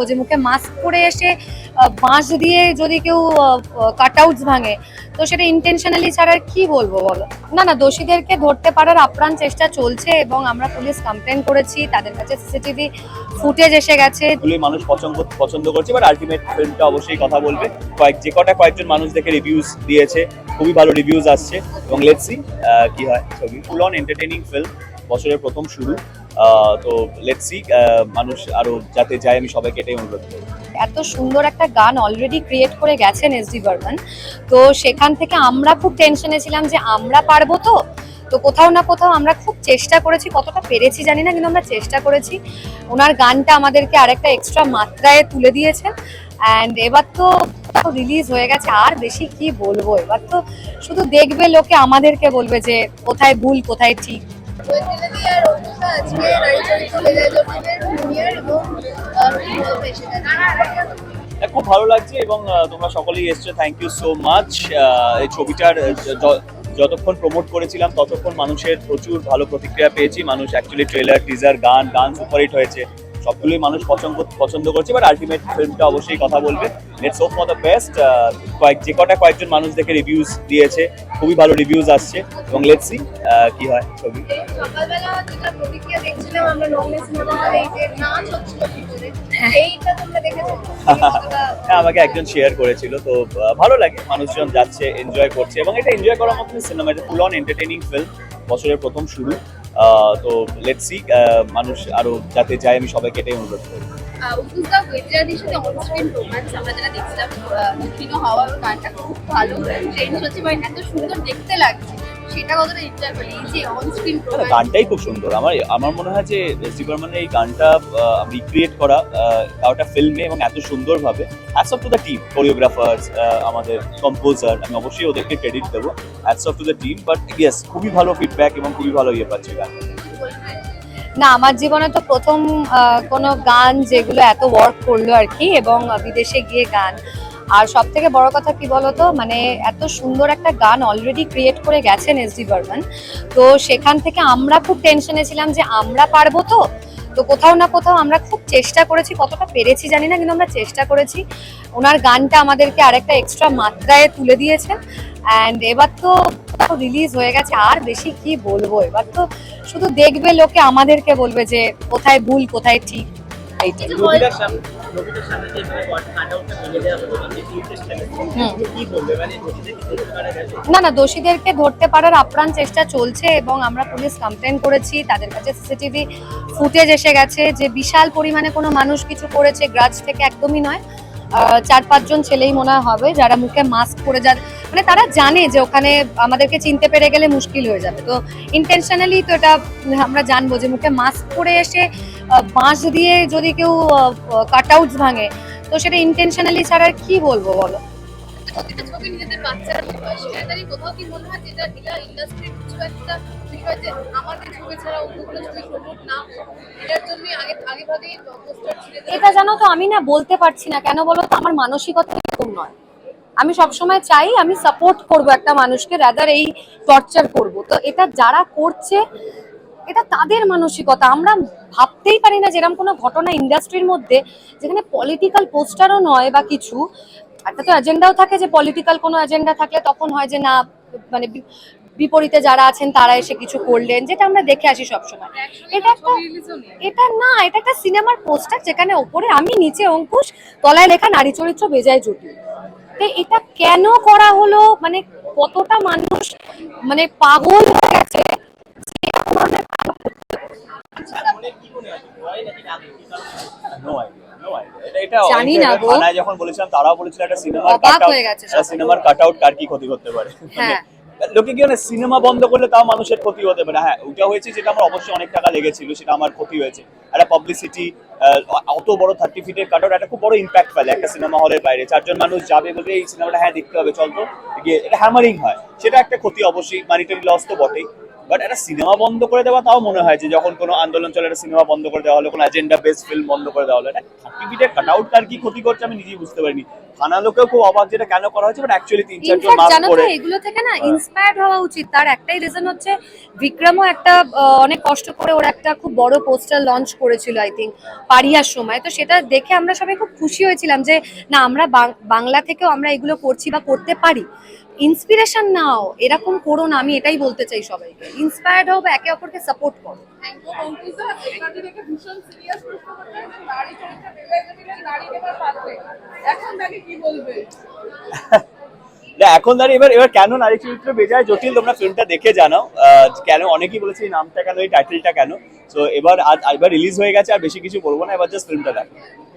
জানব যে মুখে মাস্ক পরে এসে বাঁশ দিয়ে যদি কেউ কাট আউটস ভাঙে, তো সেটা ইন্টেনশনালি ছাড়া কি বলব বলো? না না, দোষীদেরকে ধরতে পারার আপ্রাণ চেষ্টা চলছে এবং আমরা পুলিশ কমপ্লেন করেছি, তাদের কাছে সিসিটিভি ফুটেজ এসে গেছে। মানুষ পছন্দ পছন্দ করছে বাট আলটিমেট ফিল্মটা অবশ্যই কথা বলবে। কয়েক, যে কটা কয়েকজন মানুষ দেখে রিভিউজ দিয়েছে, খুবই ভালো রিভিউজ আসছে। এবং লেটস কি হয় ছবি। ফুল অন এন্টারটেইনিং ফিল্ম বছরের প্রথম শুরু। তো লেটস সি মানুষ আরও যাতে যায়, আমি সবাইকে এটাই অনুরোধ করব। এত সুন্দর একটা গান অলরেডি ক্রিয়েট করে গেছেন এস ডি বর্মন তো সেখান থেকে আমরা খুব টেনশনে ছিলাম যে আমরা পারব তো? তো কোথাও না কোথাও আমরা খুব চেষ্টা করেছি, কতটা পেরেছি জানি না, কিন্তু আমরা চেষ্টা করেছি। ওনার গানটা আমাদেরকে আরেকটা এক্সট্রা মাত্রায় তুলে দিয়েছেন। অ্যান্ড এবার তো রিলিজ হয়ে গেছে, আর বেশি কি বলব? এবার তো শুধু দেখবে লোকে আমাদেরকে বলবে যে কোথায় ভুল, কোথায় ঠিক। আজকে এবং খুব ভালো লাগছে এবং তোমরা সকলেই এসছো থ্যাংক ইউ সো মাচ এই ছবিটার যতক্ষণ প্রমোট করেছিলাম, ততক্ষণ মানুষের প্রচুর ভালো প্রতিক্রিয়া পেয়েছি। মানুষ অ্যাকচুয়ালি ট্রেলার টিজার গান গান সুপারহিট হয়েছে। সবগুলোই মানুষ পছন্দ পছন্দ করছে বাট আলটিমেট ফিল্মটা অবশ্যই কথা বলবে। Let's hope for the best কয়েক যে কটা কয়েকজন মানুষ দেখে রিভিউজ দিয়েছে খুবই ভালো রিভিউজ আসছে এবং লেটস সি কি হয় ছবি। এই সকালবেলা যেটা প্রতিক্রিয়া দেখছিলাম আমরা নগ্নে সিনেমা হলে এই যে নাচ হচ্ছিল ভিতরে এইটা তোমরা দেখেছ? হ্যাঁ আমাকে একজন শেয়ার করেছিল তো ভালো লাগে মানুষজন যাচ্ছে এনজয় করছে এবং এটা এনজয় করার মতো সিনেমা এটা ফুল অন এন্টারটেইনিং ফিল্ম বছরের প্রথম শুরু। তো লেটস সি মানুষ আরও যাতে যায়, আমি সবাইকে এটাই অনুরোধ করি। যেটা হওয়ার এত সুন্দর দেখতে লাগছে। সেটা কতটা এনজয় করি এই যে অনস্ক্রিন না, গানটাই খুব সুন্দর। আমার আমার মনে হয় যে এসডি বর্মনের এই গানটা রিক্রিয়েট করা একটা ফিল্মে এবং এত সুন্দরভাবে hats off to the team choreographers আমাদের কম্পোজার আমি অবশ্যই ওদেরকে ক্রেডিট দেবো hats off to the team but yes খুবই ভালো ফিডব্যাক এবং খুবই ভালো ইয়ে পাচ্ছি গান না আমার জীবনে তো প্রথম কোনো গান যেগুলো এত ওয়ার্ক করল আর কি এবং বিদেশে গিয়ে গান আর সব থেকে বড় কথা কি বলতো? মানে এত সুন্দর একটা গান অলরেডি ক্রিয়েট করে গেছেন এস ডি বর্মন তো সেখান থেকে আমরা খুব টেনশনে ছিলাম যে আমরা পারব তো? তো কোথাও না কোথাও আমরা খুব চেষ্টা করেছি, কতটা পেরেছি জানি না, কিন্তু আমরা চেষ্টা করেছি। ওনার গানটা আমাদেরকে আরেকটা এক্সট্রা মাত্রায় তুলে দিয়েছেন অ্যান্ড এবার তো রিলিজ হয়ে গেছে, আর বেশি কি বলব? এবার তো শুধু দেখবে লোকে আমাদেরকে বলবে যে কোথায় ভুল, কোথায় ঠিক। মানে গেছে? না না দোষীদেরকে ধরতে পারার আপ্রাণ চেষ্টা চলছে এবং আমরা পুলিশ কমপ্লেন করেছি তাদের কাছে সিসিটিভি ফুটেজ এসে গেছে যে বিশাল পরিমাণে কোনো মানুষ কিছু করেছে গ্রাজ থেকে একদমই নয়। আহ, চার পাঁচজন ছেলেই মনে হবে যারা মুখে মাস্ক পরে যা মানে তারা জানে যে ওখানে আমাদেরকে চিনতে পেরে গেলে মুশকিল হয়ে যাবে। তো ইন্টেনশনালি তো এটা আমরা জানব যে মুখে মাস্ক পরে এসে বাঁশ দিয়ে যদি কেউ কাট আউটস ভাঙে তো সেটা ইন্টেনশনালি ছাড়া আর কি বলব বলো? এটা জানো তো আমি না বলতে পারছি না। কেন বলো তো? আমার মানসিকতা এরকম নয়। আমি সবসময় চাই আমি সাপোর্ট করব একটা মানুষকে রাদার এই টর্চার করব। তো এটা যারা করছে এটা তাদের মানসিকতা। আমরা ভাবতেই পারি না যেরকম কোনো ঘটনা ইন্ডাস্ট্রির মধ্যে যেখানে পলিটিক্যাল পোস্টারও নয় বা কিছু একটা তো এজেন্ডাও থাকে যে পলিটিক্যাল কোনো এজেন্ডা থাকলে তখন হয় যে না মানে বিপরীতে যারা আছেন তারা এসে কিছু করলেন যেটা আমরা দেখে আসি সবসময় এটা একটা এটা না এটা একটা সিনেমার পোস্টার যেখানে ওপরে আমি নিচে অঙ্কুশ তলায় লেখা নারী চরিত্র বেজায় জটিল। তো এটা কেন করা হলো মানে কতটা মানুষ মানে পাগল হয়ে গেছে। মনে মনে জানি না গো। যখন বলেছিলাম তারাও বলেছিল একটা সিনেমার কাটআউট কাট সিনেমার কাট আউট কার কি ক্ষতি করতে পারে হ্যাঁ। লোকে কি মানে সিনেমা বন্ধ করলে তাও মানুষের ক্ষতি হতে পারে। হ্যাঁ ওইটা হয়েছে যেটা আমার অবশ্যই অনেক টাকা লেগেছিল, সেটা আমার ক্ষতি হয়েছে। একটা পাবলিসিটি অত বড় থার্টি ফিটের কাটার একটা খুব বড় ইম্প্যাক্ট ফেলে একটা সিনেমা হলের বাইরে। চারজন মানুষ যাবে বলে এই সিনেমাটা হ্যাঁ দেখতে হবে, চল তো। গিয়ে এটা হ্যামারিং হয়। সেটা একটা ক্ষতি অবশ্যই মানিটারি লস তো বটেই। বাট একটা সিনেমা বন্ধ করে দেওয়া তাও মনে হয় যে যখন কোনো আন্দোলন চলে একটা সিনেমা বন্ধ করে দেওয়া হলো কোনো এজেন্ডা বেস ফিল্ম বন্ধ করে দেওয়া হলো। এটা থার্টি ফিটের কাট আউট তার কি ক্ষতি করছে আমি নিজেই বুঝতে পারিনি। থানা লোকেও খুব অবাক যেটা কেন করা হয়েছে বাট অ্যাকচুয়ালি তিন চারজন মাস্ক পরে এগুলো থেকে না হ্যাঁ। ইন্সপায়ার্ড হওয়া উচিত। তার একটাই রিজন হচ্ছে বিক্রমও একটা অনেক কষ্ট করে ওর একটা খুব বড় পোস্টার লঞ্চ করেছিল আই থিঙ্ক পারিয়ার সময়। তো সেটা দেখে আমরা সবাই খুব খুশি হয়েছিলাম যে না আমরা বাংলা থেকেও আমরা এগুলো করছি বা করতে পারি। ইন্সপিরেশন নাও এরকম করো না আমি এটাই বলতে চাই সবাইকে। ইন্সপায়ার্ড হও বা একে অপরকে সাপোর্ট করো। বলবে? না, এখন দাঁড়িয়ে এবার এবার কেন নারী চরিত্র বেজায়? জটিল তোমরা ফিল্মটা দেখে জানাও। আহ, কেন অনেকেই বলেছে এই নামটা কেন এই টাইটেলটা কেন? তো এবার আজ এবার রিলিজ হয়ে গেছে আর বেশি কিছু বলব না এবার জাস্ট ফিল্মটা দেখো।